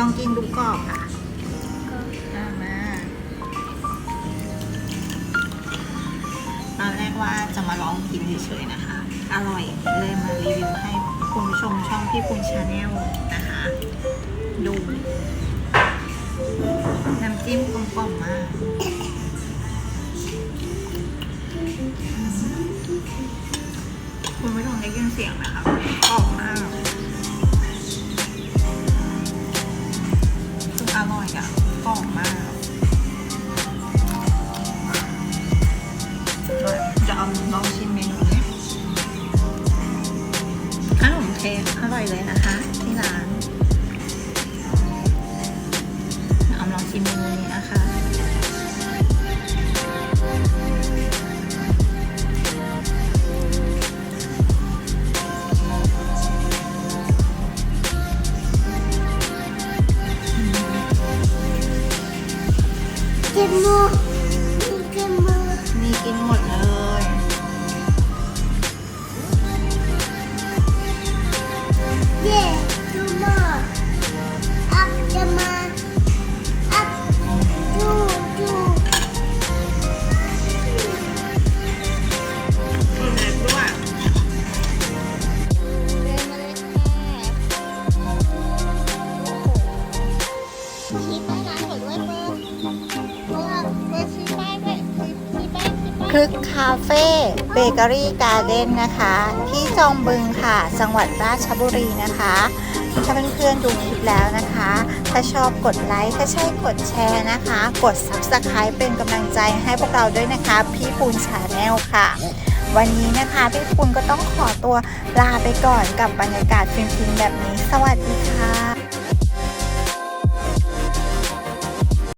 ลองกินดูกรอบค่ะเอามาตอนแรกว่าจะมาลองกินเฉยๆนะคะ อร่อยเลยมารีวิวให้คุณผู้ชมช่องพี่ปุณชาแนลนะคะ ดูน้ำจิ้มกลมกล่อมมากคุณผู้ชมได้ยินเสียงไหมคะ ออร่ะกรอบมากจะเอาลองชิมเมนูนี้ขนมเค้กอร่อยเลยนะคะ ที่ร้าน กินหมดกินหมดมีกินหมดเลยเย่ดูหมดอัพจะมาอัพดูดูมีเล็กด้วยเดินมาเลยค่ะชี้ป้ายร้านหม คลึกคาเฟ่เบเกอรี่การ์เด้นนะคะ ที่จอมบึงค่ะ จังหวัดราชบุรีนะคะ ถ้าเพื่อนๆดูคลิปแล้วนะคะ ถ้าชอบกดไลค์ ถ้าใช่กดแชร์นะคะ กด Subscribe เป็นกำลังใจให้พวกเราด้วยนะคะ พี่ปูนชาแนลค่ะ วันนี้นะคะพี่ปูนก็ต้องขอตัวลาไปก่อนกับบรรยากาศฟินๆแบบนี้ สวัสดีค่ะ